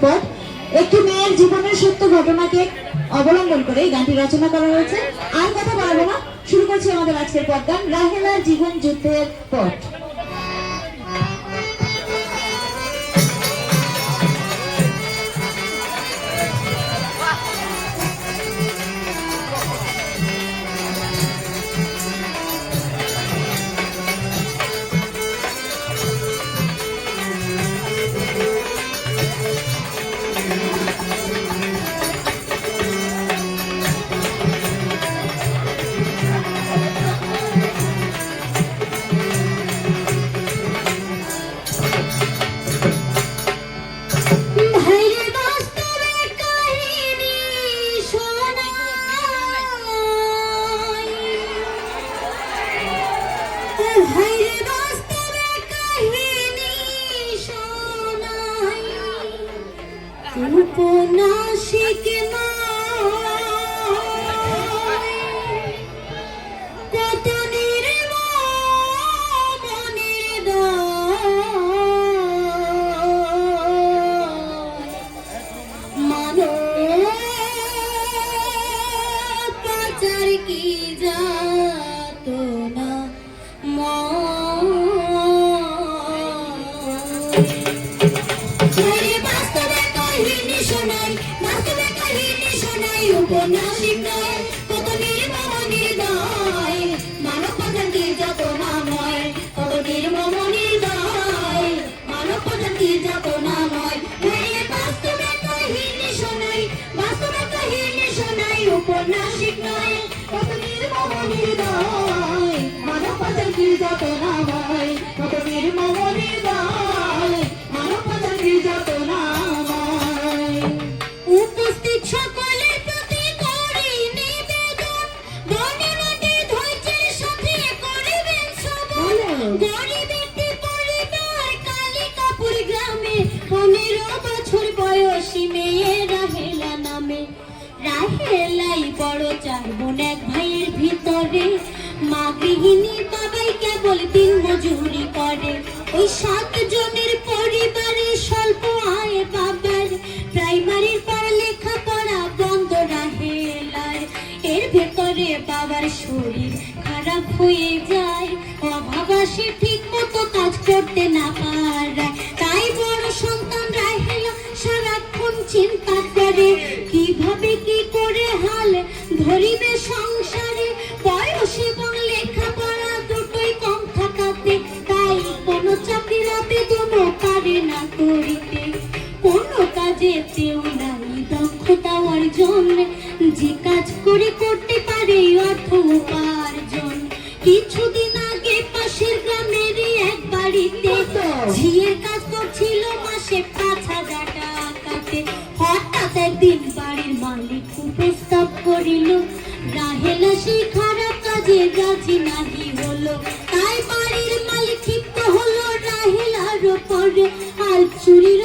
পথ একটি মেয়ের জীবনের সত্য ঘটনাকে অবলম্বন করে গানটি রচনা করা হয়েছে। আর কথা বাড়াবো না। শুরু করছি আমাদের আজকের পথ গান রাহেলার জীবন যুদ্ধের পথ। উপন্যাসিক নয় উপন্যাসিক নয় কত নির্মম নির্দয় মানব পাচার কি যাত নাময় কত নির্মম নির্দয় চার বোন এক ভাইয়ের ভিতরে। মা গৃহিণী বাবাই কেবল দিন মজুরি করে। ওই সাত জনের পরিবারে স্বল্প আয় বাবার। প্রাইমারির পর লেখাপড়া বন্ধ রাহেলার এর ভেতরে বাবার শরীর খারাপ হয়ে যায়। অভাব আসে ঠিক মতো কাজ করতে না যে কাজ করে করতে পারে অর্থ উপার্জন। কিছুদিন আগে পাশের গ্রামেরই এক বাড়িতে ঝিয়ের কাজ করছিল মাসে পাঁচ হাজার টাকাতে। হঠাৎ একদিন বাড়ির মালিক প্রস্তাব করিল রাহেলা সেই খারাপ কাজে রাজি নাহি হলো। তাই বাড়ির মালিক ক্ষিপ্ত হলো রাহেলার ওপরে আর চুরির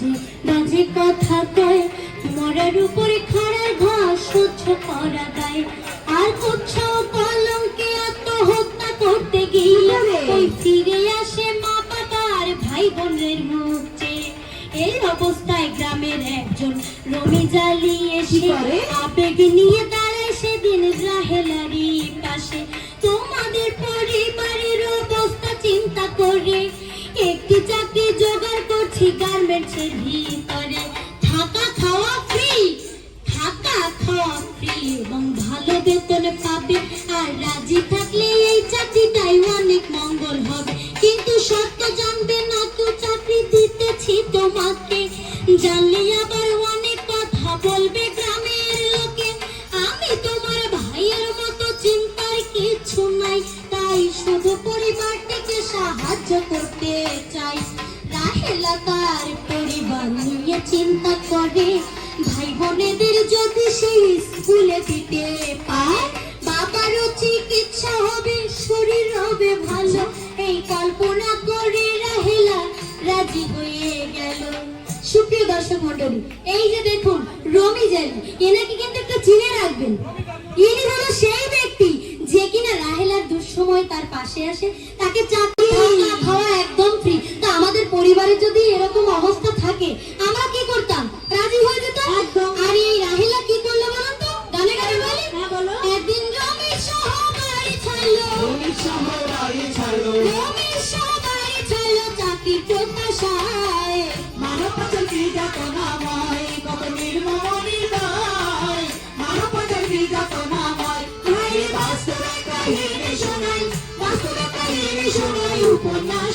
আজ বাজে কথা কয়। মরার উপরে খাড়ার ঘাস সহ্য করা দেয় আর কোথাও কলঙ্কে আত্মহত্যা করতে গিয়ে ওই ফিরে আসে মা বাবার ভাই বোনের মুখ। এই অবস্থায় গ্রামের একজন রমি জ্বালিয়ে এসে করে? আবেগ নিয়ে দাঁড়ায় সেদিন রাহেলারি পাশে। তোমাদের পরিবারের অবস্থা চিন্তা করে দেখছি ভালো বেতন পাবে। আর রাজি থাকলে এই চাকরিটাই অনেক মঙ্গল হবে। কিন্তু সত্য জানবে না তো চাকরি দিতেছি তোমাকে। আবার চিন্তা করে। ভাই বোনেদের যদি সেই স্কুলে দিতে পায়, বাবারও চিকিৎসা হবে, শরীর হবে ভালো। এই কল্পনা করে রাহেলা রাজি হয়ে গেল। সুপ্রিয় দর্শক মন্ডলী এই যে দেখুন, রমি জানি এনাকে কিন্তু একটু চিনে রাখবেন। ইনি হলো সেই ব্যক্তি যে কিনা রাহেলার দুঃসময় তার পাশে আসে তাকে চাকরি খাওয়া একদম ফ্রি তা আমাদের পরিবারে যদি এরকম অবস্থা থাকে আমরা কি করতাম? রাজি হয়ে যেতাম? একদম। আর এই রাহেলা কি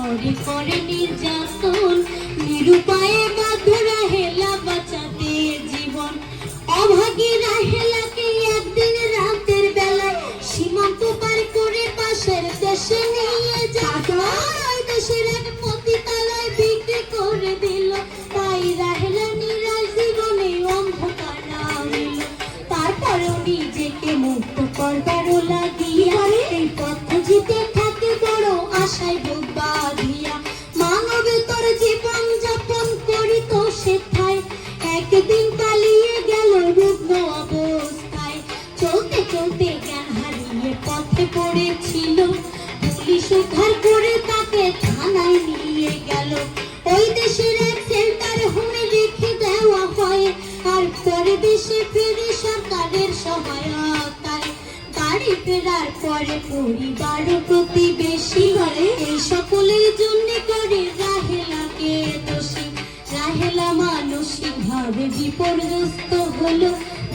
করে করে নির্যাতন নিরুপায়ে বাধুরা হেলা বাঁচাতে জীবন। অভাগী রাহেলাকে দেশে ফিরে সরকারের সহায়তায় বাড়ি ফেরার পরে পরিবার ও প্রতিবেশী ঘরে এই সকলের জন্য করে রাহেলাকে দোষী। রাহেলা মানসিক ভাবে বিপর্যস্ত হলো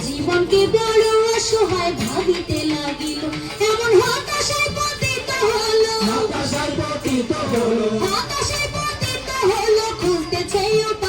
জীবনকে বড় অসহায় ভাবিতে লাগিল। এমন হতাশায় পতিত হলো। হতাশায় পতিত হলো। হতাশায় পতিত হলো খুঁজতেছে উপায়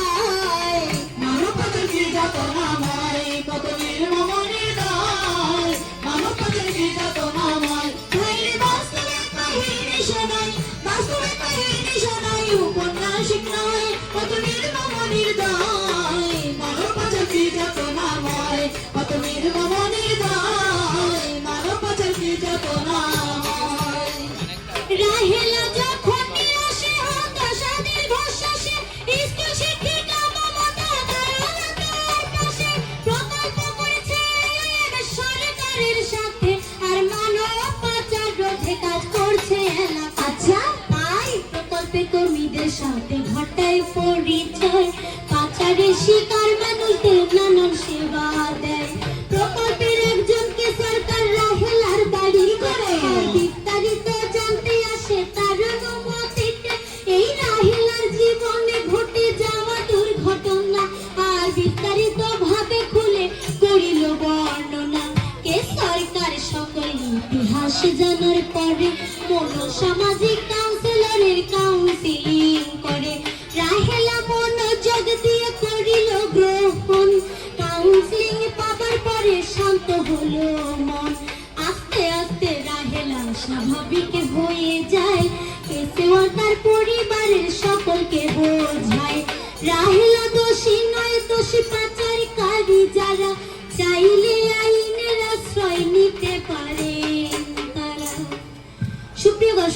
প্রকল্পে কর্মীদের সাথে ঘটায় পরিচয়। পাচারের শিকার মানুষদের নানান সেবা দেয়। প্রকল্পের একজনকে সরকার রাহেলার বাড়ি করে। বিস্তারিত জানতে আসে তার অনুমতিতে এই রাহেলার জীবনে ঘটে যাওয়া দুর্ঘটনা। আর বিস্তারিত ভাবে খুলে করিল বর্ণনা। কে সরকার সকল ইতিহাস জানার পরে কোন সামাজিক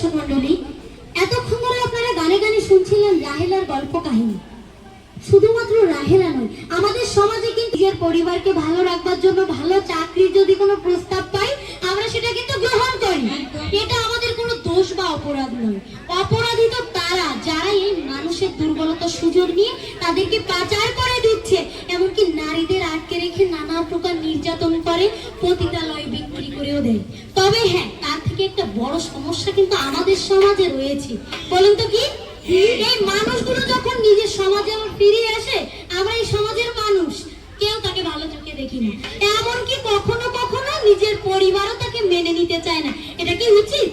দর্শক মন্ডলী এতক্ষণ ধরে আপনারা গানে গানে শুনছিলেন রাহেলার গল্প কাহিনী। শুধুমাত্র রাহেলা নয় আমাদের সমাজে কিন্তু নিজের পরিবারকে ভালো রাখবার জন্য ভালো চাকরির যদি কোনো প্রস্তাব পাই আমরা সেটা কিন্তু গ্রহণ করি। এটা আমাদের কোনো দোষ বা অপরাধ নয়। অপরাধী তো তারা যারা এই মানুষের দুর্বলতা সুযোগ নিয়ে তাদেরকে পাচার করে দিচ্ছে এমনকি নারীদের আটকে রেখে নানা প্রকার নির্যাতন করে পতিতালয় বিক্রি করেও দেয়। তবে হ্যাঁ থেকে একটা বড় সমস্যা কিন্তু আমাদের সমাজে রয়েছে। বলুন তো কি? এই মানুষগুলো যখন নিজের সমাজে ফিরে আসে আমরা এই সমাজের মানুষ। কেউ তাকে ভালো চোখে দেখি না। এমনকি কখনো কখনো নিজের পরিবারও তাকে মেনে নিতে চায় না। এটা কি উচিত?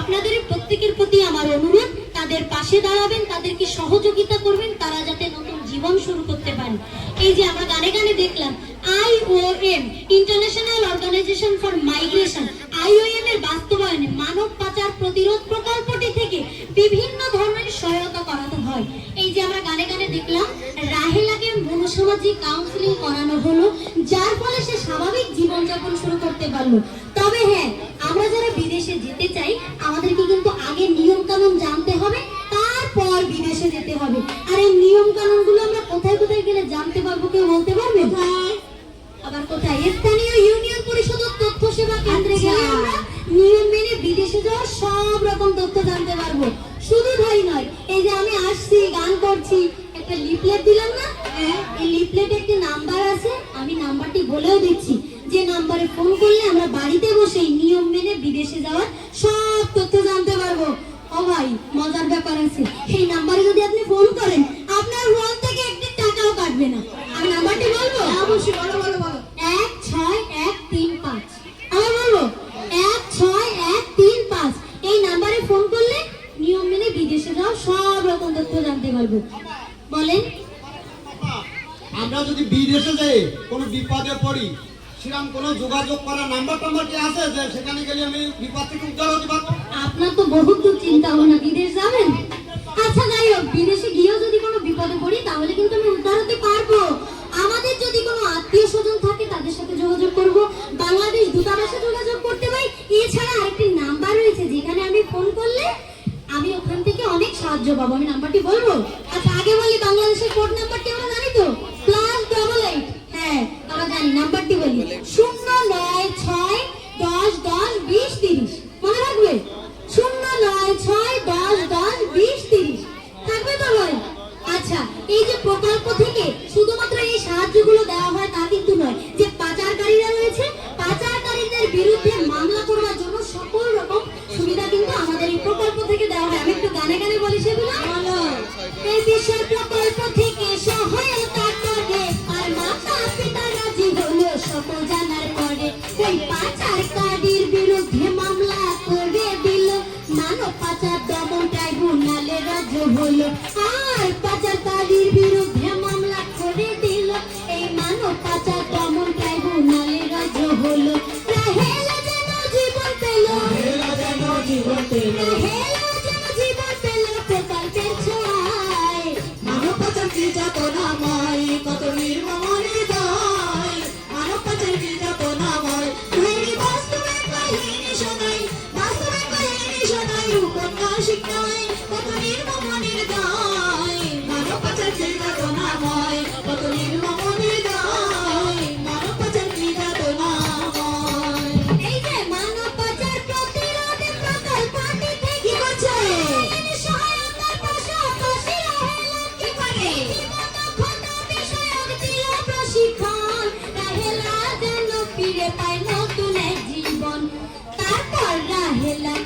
আপনাদের প্রত্যেকের প্রতি আমার অনুরোধ তাদের পাশে দাঁড়াবেন তাদেরকে সহযোগিতা করবেন তারা যাতে নতুন জীবন শুরু করতে পারে। এই যে আমরা গানে গানে দেখলাম IOM international organization for migration IOM এর বাস্তবায়নে মানব পাচার প্রতিরোধ প্রকল্পটি থেকে বিভিন্ন ধরনের সহায়তা করাতে হয়। এই যে আমরা গানে গানে দেখলাম, রাহেলাকে মনোসামাজিক কাউন্সিলিং করানো হলো, যার ফলে সে স্বাভাবিক জীবনযাপন শুরু করতে পারল। তবে হ্যাঁ আমরা যারা বিদেশে যেতে চাই, আমাদেরকে কিন্তু আগে নিয়ম কানুন জানতে হবে, তারপর বিদেশে যেতে হবে। আর এই নিয়ম কানুনগুলো আমরা কোথায় কোথায় গেলে জানতে পারব কেউ বলতে পারবে? আবার কোথায়? স্থানীয় ইউনিয়ন পরিষদের তথ্য সেবা কেন্দ্রে গেলে আমরা নিয়ম মেনে বিদেশে যাওয়ার সব রকম তথ্য জানতে পারব। বিদেশে যাই কোনো বিপদে পড়ি। সেরকম কোনো যোগাযোগ করার নাম্বার টাম্বার কি আছে যে সেখানে গেলে আমি বিপদ থেকে উদ্ধার হতে পারব? আপনার তো বহুত দূর চিন্তা ভাবনা, বিদেশ যাবেন? আচ্ছা যাই হোক, বিদেশে গিয়েও যদি কোনো বিপদে পড়ি, তাহলে কিন্তু আমি উদ্ধার হতে পারব। আমাদের যদি কোনো আত্মীয় স্বজন থাকে, তাদের সাথে যোগাযোগ করব। বাংলাদেশ দূতাবাসে যোগাযোগ করতে পারি। এছাড়া আরেকটি নাম্বার রয়েছে, যেখানে আমি ফোন করলে আমি ওখান থেকে অনেক সাহায্য পাবো। আমি নাম্বারটি বলব? আচ্ছা আগে বলি, বাংলাদেশের কোড নাম্বারটি জীবন